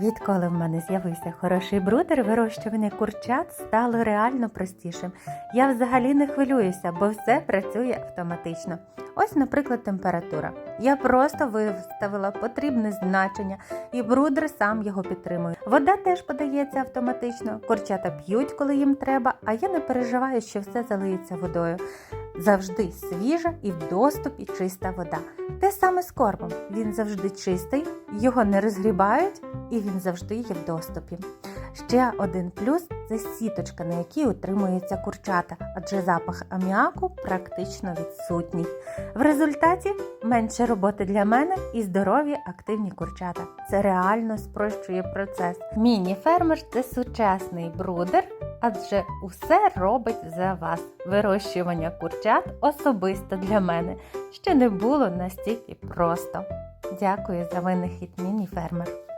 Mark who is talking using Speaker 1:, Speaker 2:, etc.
Speaker 1: Відколи в мене з'явився хороший брудер, вирощування курчат стало реально простішим. Я взагалі не хвилююся, бо все працює автоматично. Ось, наприклад, температура. Я просто виставила потрібне значення, і брудер сам його підтримує. Вода теж подається автоматично. Курчата п'ють, коли їм треба, а я не переживаю, що все залиється водою. Завжди свіжа і в доступі чиста вода. Те саме з кормом. Він завжди чистий, його не розгрібають і він завжди є в доступі. Ще один плюс це сіточка, на якій утримуються курчата, адже запах аміаку практично відсутній. В результаті менше роботи для мене і здорові активні курчата. Це реально спрощує процес. Міні-фермер це сучасний брудер, адже усе робить за вас. Вирощування курчат особисто для мене ще не було настільки просто. Дякую за винахід міні-фермер.